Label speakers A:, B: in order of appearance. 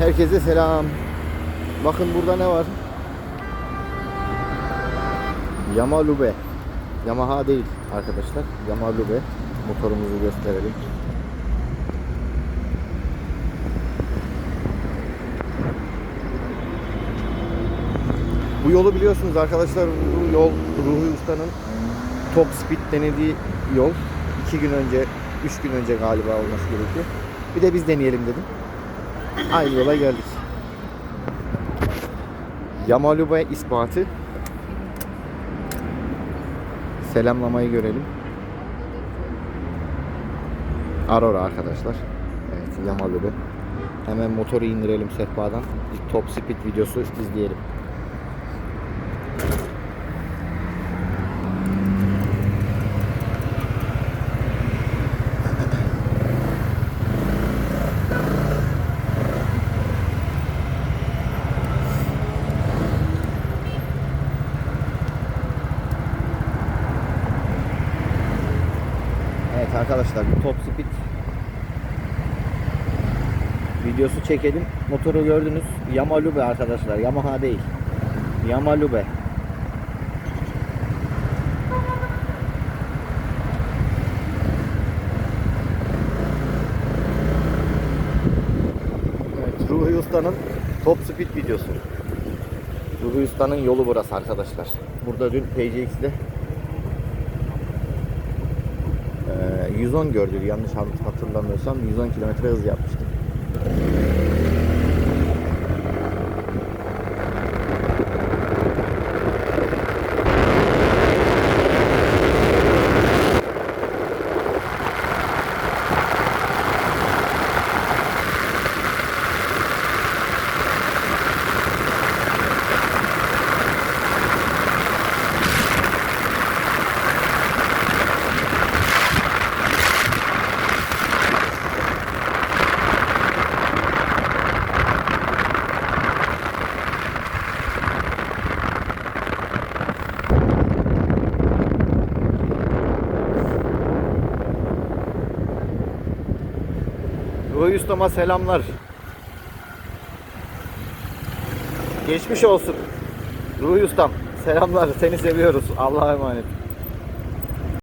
A: Herkese selam. Bakın burada ne var? Yamalube. Yamaha değil arkadaşlar. Yamalube. Motorumuzu gösterelim. Bu yolu biliyorsunuz arkadaşlar. Bu yol Ruhi Usta'nın top speed denediği yol. iki gün önce, üç gün önce galiba olması gerekiyor. Bir de biz deneyelim dedim. Aynı yola geldik. Yamalube ispatı. Selamlamayı görelim. Aurora arkadaşlar. Evet Yamalube. Hemen motoru indirelim sehpadan. Bir top speed videosu izleyelim. Evet arkadaşlar bir top speed videosu çekelim. Motoru gördünüz. Yamalube arkadaşlar. Yamaha değil. Yamalube. Evet, Ruhi Usta'nın top speed videosu. Ruhi Usta'nın yolu burası arkadaşlar. Burada dün PCX'de 110 gördü yanlış hatırlamıyorsam 110 kilometre hız yapmıştı. Ruhi Usta'ma selamlar. Geçmiş olsun. Ruhi Ustam selamlar. Seni seviyoruz. Allah'a emanet.